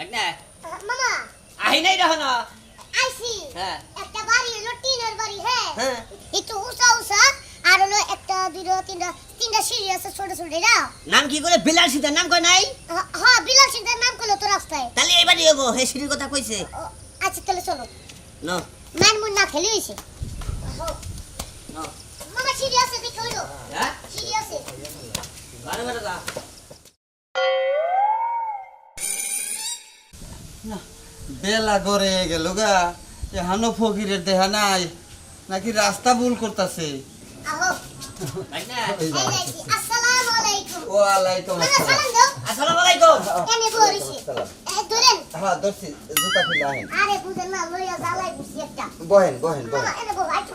লাগনা? মামা। আহি নাই রহন আইসি হ্যাঁ। একটা বাড়ি হলো টিনের বাড়ি হ্যাঁ। হ্যাঁ। একটু উঁচা উঁচা আর হলো একটা দুটো তিনটা তিনটা সিঁড়ি আছে ছোট ছোট এরা নাম কি করে? বিলাল সিদ্ধার নাম কয় নাই? হ্যাঁ বিলাল সিংহের নাম করল তো রাস্তায়। তাহলে এবারই হব হে সিঁড়ির কথা কইছে। আচ্ছা তাহলে চলো। ন। মান মুন না খেলে হয়েছে ন। মামা সিঁড়ি আছে দেখে হইল। হ্যাঁ? সিঁড়ি আছে। বারে বারে যা বেলা গড়ে গেল গা। এহানো ফকিরের দেহা নাই নাকি রাস্তা ভুল করতেছে? হ্যাঁ না বহেন বহেন বহেন। এনে বহো একটু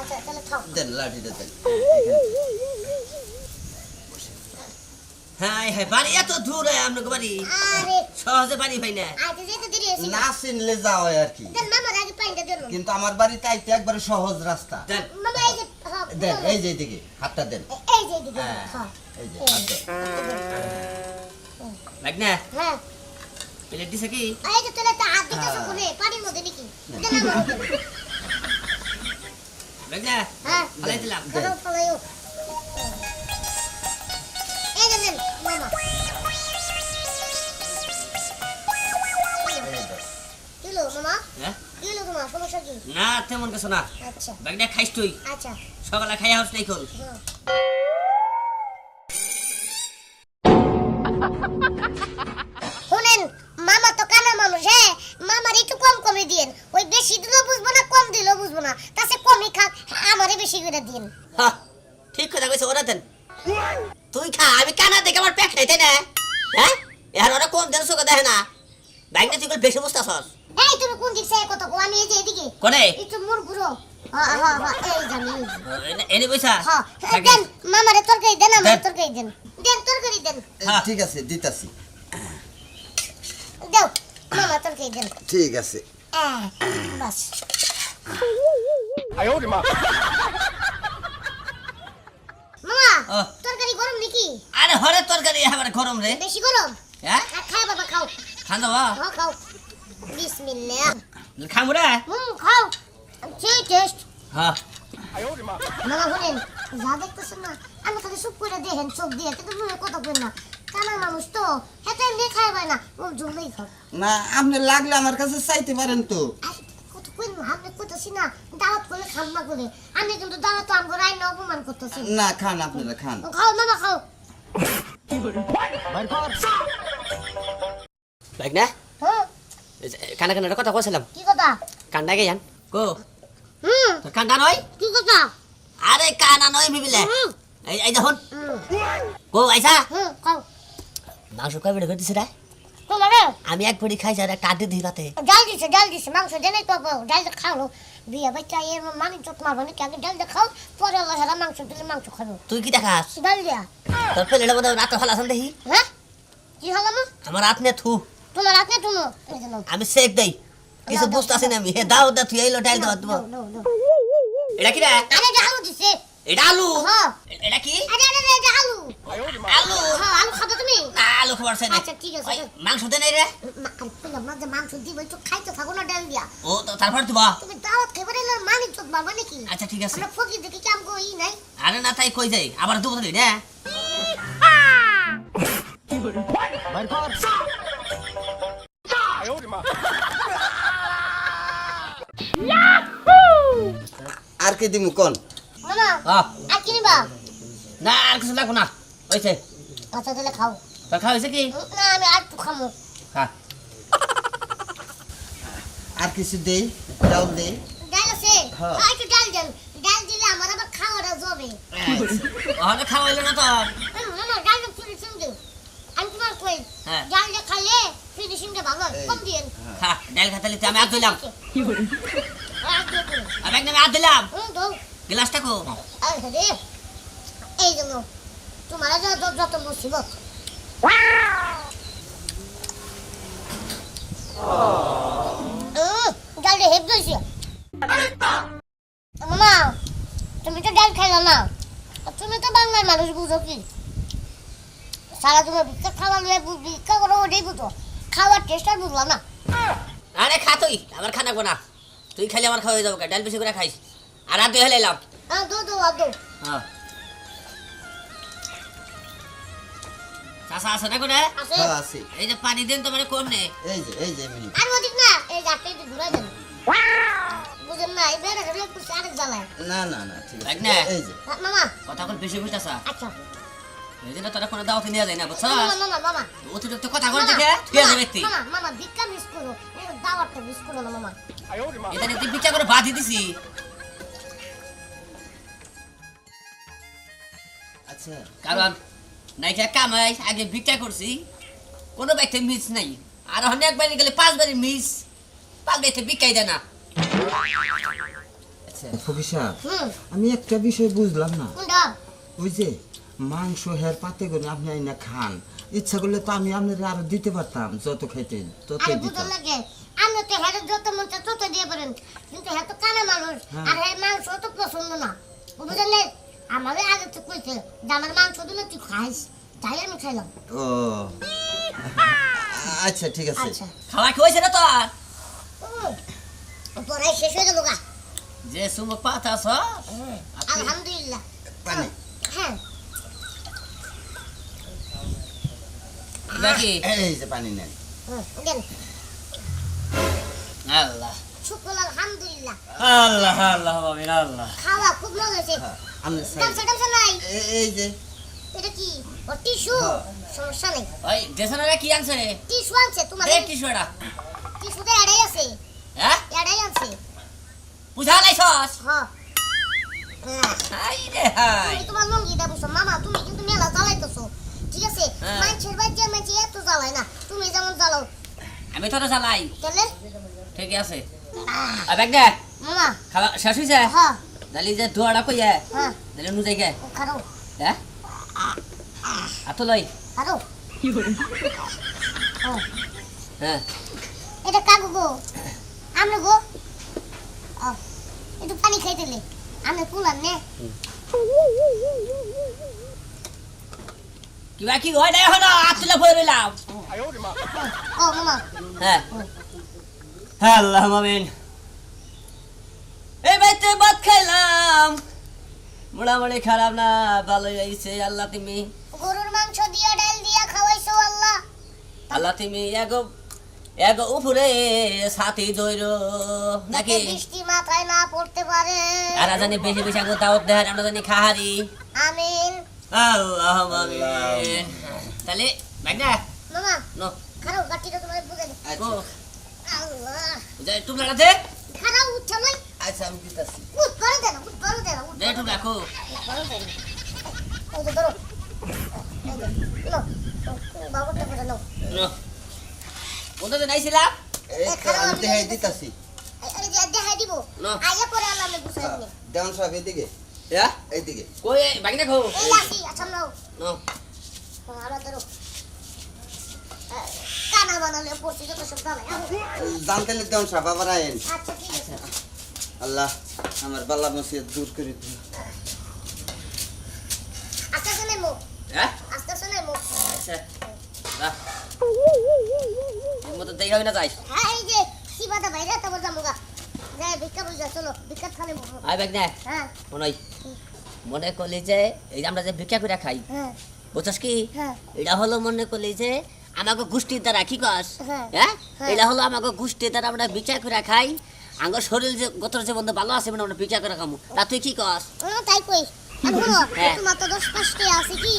আচ্ছা দেন লাঠিটা দেন হ্যাঁ হ্যাঁ বাড়ি এত দূর বাড়ি সহজে বাড়ি না না চিনলে যাও আর কি কিন্তু আমার বাড়িতে আইতে একবারে সহজ রাস্তা দেন এই যে দিকে হাতটা দেন এই যে হ্যাঁ প্লেট দিছে কি এই যে তাহলে তা হাত দিতেছ কোনে পানির মধ্যে নাকি লাগনা হ্যাঁ ফালাই দিলাম দেন। ফলো ফলো এই দেন মামা। কিলো মামা হ্যাঁ কিলো তোমার সমস্যা কি না তেমন কিছু না আচ্ছা ব্যাগটা খাইস তুই আচ্ছা সকালে খাই হাউস নাই কল করে দিন। হ্যাঁ ঠিক কথা কইছে ওরা দেন তুই খা আমি কানা দেখে আমার পেট খাইতে না। হ্যাঁ? এর ওরা কোন দেন সুখ দেখে না। ব্যাগটা তুই বেশি বুঝতেছস এই তুমি কোন দিক থেকে কথা কো আমি এই যে এদিকে। কোনে? একটু মোর ঘুরো। হ্যাঁ হ্যাঁ হ্যাঁ এই জানি এই যে। এনে পয়সা হ্যাঁ দেন মামারে তরকারি দেন আমারে তরকারি দেন। দেন তরকারি দেন। হ্যাঁ। ঠিক আছে দিতাছি। দাও মামা তরকারি দেন। ঠিক আছে। বাস। মামা ও। তরকারি গরম নাকি আরে হরে তরকারি আমার গরম রে। বেশি গরম? হ্যাঁ? আর খাও বাবা খাও। খান দাও হ্যাঁ খাও। বিসমিল্লাহ। খামু রে? হুম খাও। সেই টেস্ট হ্যাঁ। মামা শুনেন যা দেখতেছেন না আমি খালি চুপ করে দেখেন চোখ দিয়ে কিন্তু মুখে কথা কই না। কানা মানুষ তো হেতে এমনি খাই পায় না। ও জলেই খাও। না আপনি লাগলে আমার কাছে চাইতে পারেন তো। কত না না না আমি কিন্তু দাওয়াত তো আমগো না অপমান করতেছি। না খান আপনারা খান। খাও মামা খাও। ব্যাগ না হ্যাঁ কানা কানা কথা কইছিলাম। কি কথা? কান্ডা গে জান কো। হুম। তোর কান্ডা নয়? কি কথা? আরে কানা নয় বিবিলে। হুম। এই এই দেখুন। হুম। কো আইসা। হুম খাও মাংস কয় বেড়ে করতেছে রে? তোমারে? আমি এক ভরি খাইছি আর একটা দিই রাতে ডাল দিছে ডাল দিছে মাংস দেনাই তো ডাল খাও বিয়া বাচ্চা এর মানি চোখ মারবো নাকি? আগে ডাল দিয়ে খাও পরে আল্লাহ হেরা মাংস দিলে মাংস খাব। তুই কি দেখাস? ডাল দিয়া। তোর পেলের মধ্যে রাতে ভালো আছেন দেখি। হ্যাঁ? কি হলো মা? আমার হাত নে থু। তোমার তুমি এই যে নাও। আমি সেক দেই। কিছু বুঝতে আসি না আমি? হে দাও দা তুই এইলো ডাইল দাও দাও, দাও, দাও। এটা কি রে? আরে এটা দিছে। এটা আলু? হ্যাঁ। এটা কি? আরে আরে আরে, এটা আলু। আলু? হ্যাঁ আলু খাবে তুমি? না আলু খাবার চাই আচ্ছা, ঠিক আছে। মাংস দে নাই রে। মা- আরে কইলাম না যে মাংস দিব একটু খাইতে থাকো না ডাল দিয়া। ও তো তারপর দিবা তুমি মারবা নাকি? আচ্ছা ঠিক আছে। আমরা ফকির দেখি কাম করি নাই? আরে না তাই কই যাই। আবার দেবো তো রে আর কি দিমু কোন? মামা আহ, আর কি নিবা? না আর কিছু লাগবো না। হয়েছে আচ্ছা তাহলে খাও। তোর খাওয়া হয়েছে কি? না আমি আর একটু খামো। খা। আর কিছু দেই চাউল দেই। ডাল হ্যাঁ। আর একটু ডাল দেন ডাল দিলে আমার আবার খাওয়াটা যাবে ওখানে খাওয়া না তো মামা ডালটা ফিনিশিং আমি তোমার কই হ্যাঁ। ডালটা খালে ফিনিশিংটা ভালো কম দিয়েন। খা ডাল খাতে আমি হাত দিলাম দিয়ে। আমি একদম হাত দিলাম গ্লাসটা কো আরে এই জন্য তোমার যত যত মুসিবত। উম, ডালটা হেপ দিয়েছে মামা তুমি তো ডাল খাইলো না? আর তুমি তো বাংলার মানুষ বুঝো কি? সারা তুমি ভিক্ষা খাওয়া নিয়ে ভিক্ষা করো ওটাই বুঝো। খাওয়ার টেস্ট আর বুঝলাম না। আরে খা তুই আমার খানা গোনা। তুই খালি আমার খাওয়া হয়ে যাব ডাল বেশি করে খাইস। আর আর দুই হলে এলাম হ্যাঁ দো দো আর দো। হ্যাঁ। চাষা আছে না কোনে? আছে। হ্যাঁ এই যে পানি দিন তোমার কোন নে? এই যে এই যে আর ওদিক না এই একটু ঘুরাই দেন বুঝেন না এই বেড়া ঘুরে করছে আরেক জ্বালায়। না না না ঠিক দেখ আছে। না। এই যে। মামা। কথা কোন বেশি বুঝতেছা আচ্ছা। এই জন্য তোরা কোনো দাওয়াতে নিয়ে যায় না বুঝছ মামা মামা মামা। অতিরিক্ত কথা কর দেখে ঠিক আছে মামা, মামা মামা ভিক্ষা মিস করো। দাওয়াতটা মিস করো না মামা। এটা তুই বিচার করে বাধি দিছি। আচ্ছা। কারণ নাইকা কামাই আগে ভিক্ষা করছি। কোনো ব্যক্তি মিস নাই। আর অনেক বাড়ি গেলে পাঁচ বাড়ি মিস। পাঁচ ব্যক্তি ভিক্ষাই দেয় না। আচ্ছা আমি একটা বিষয় বুঝলাম না। ওই যে মাংস হের পাতে করে আপনি আইনা খান। ইচ্ছা করলে তো আমি আপনার আরও দিতে পারতাম যত খাইতেন তত দিতাম। তো হেরে যত মন চায় তত দিয়ে পারেন। কিন্তু হ্যাঁ তো কানা মানুষ হ্যাঁ। আর হ্যাঁ মাংস তো পছন্দ না। বুঝলেন না? আমাদের আগে তো কইছে যে আমার মাংস দিলে তুই খাইস। তাই আমি খাইলাম। ও। আচ্ছা ঠিক আছে। আচ্ছা। খাওয়া কি হয়েছে না পড়াই শেষ হয়ে গেল গা। যে সুমুখ পাতা আছ আলহামদুলিল্লাহ। পানি। হ্যাঁ। নাকি? এই যে পানি নেন। আল্লাহ। শুকুর আলহামদুলিল্লাহ। আল্লাহ আল্লাহ বাবিন আল্লাহ। খাওয়া খুব মজা হয়েছে। হ্যাঁ, গামছা নাই? এই যে। এটা কি? ও টিস্যু? হ্যাঁ। সমস্যা নেই। ওই দেশনারা কি আনছে টিস্যু আনছে তোমার সেটা টিস্যুতে এড়াই আছে। হ্যাঁ? এড়াই আনছে। বুঝা লাইছস হ্যাঁ। হ্যাঁ তোমার মামা তুমি কিন্তু মেলা জ্বালাইতেছো। ঠিক আছে? হ্যাঁ। মানুষের বাচ্চা মানুষ এত জ্বালায় না তুমি যেমন জ্বালাও। আমি তোরা চালাই তাহলে? ঠিক আছে। আর মামা। খাওয়া শেষ হয়েছে হ্যাঁ। দালি যে দোয়াটা কইয়া হ্যাঁ। দালি নু যাইগে খারো। হ্যাঁ আর তো লই। খারো। হ্যাঁ। এটা কাকু গো। আমরা গো। একটু পানি খাইতেলে আমি কুলার নে। কিবা কি হয় নাই হলো আতুলা ভরে রইলাম। ও মামা। হ্যাঁ। হ্যাঁ আল্লাহ মামিন। এই বাইতে ভাত খাইলাম। মোটামুটি খারাপ না ভালোই হয়েছে। আল্লাহ তুমি গরুর মাংস দিয়া ডাল দিয়া খাওয়াইছো আল্লাহ। আল্লাহ তুমি এগো এগো উপরে সাথী দৈর নাকি বৃষ্টি মাথায় না পড়তে পারে আর জানি বেশি বেশি আগে দাওয়াত দেয় আমরা জানি খাহারি আমিন আল্লাহ মামিন তাহলে ব্যাগ মামা নো খারাপ গাটিটা তোমার বুঝে দে আচ্ছা আল্লাহ যাই টুকরা কাছে খারাপ উঠছে আচ্ছা আমি দিতেছি উঠ করে দে না উঠ করে দে না উঠ দে কো উঠ করে দে না। এই যে ধরো এই যে, করে নাও নো কোনটা নাইছিলাম? এই তো আমি দেখাই দিতেছি। দেখাই দিব। আইয়া পরে গুছাই দিই দেওয়ান সাহেব এইদিকে। ইয়া এইদিকে। কই ব্যাগ না এই আসি আচ্ছা নাও। নো। আমার ধরো। কানা বানালে পড়ছি যত সব দাঁড়ায় জানতে দেওয়ান সাহেব আবার আইন আচ্ছা ঠিক আছে। আল্লাহ আমার বাল্লা মসিয়ত দূর করে দিন। আস্তে নেমো। হ্যাঁ? আস্তে নেমো। আচ্ছা। মতো দেই হবে না যাই এই যে শিবাদা বাইরে তারপর যাব যাই ভিক্ষা বুঝা চলো ভিক্ষা খালে আয় ব্যাগ না হ্যাঁ মনে মনে করলি যে এই আমরা যে ভিক্ষা করে খাই হ্যাঁ বুঝছস কি হ্যাঁ এটা হলো মনে করলি যে আমাকে গোষ্ঠীর দ্বারা কি কস হ্যাঁ। এটা হলো আমাকে গোষ্ঠীর দ্বারা আমরা বিচার করে খাই আমার শরীর যে গোত্র যে বন্ধু ভালো আছে মানে আমরা বিচার করে খামু তা তুই কি কস ও, তাই কই আর হ্যাঁ। তোমার তো দশ পাঁচটা আছে কি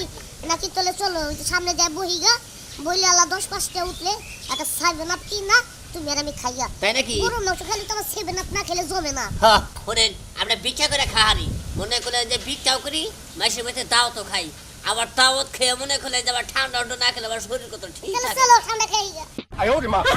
নাকি তোলে চলো সামনে যায় বহিগা বলি আলা দশ পাঁচটা উঠলে একটা সেভেন আপ কিন না তুমি আর আমি খাইয়া। তাই নাকি? গরম মাংস খেলে তোমার সেভেন আপ না খেলে জমে না। ওরে আমরা ভিক্ষা করে খাহারি মনে করে যে বিচাও করি মাসের মধ্যে তাও তো খাই। আবার তাও খেয়ে মনে করে যে আবার ঠান্ডা না খেলে আবার শরীর কত ঠিক আছে চলো ঠান্ডা খাই আয় ওরে মা।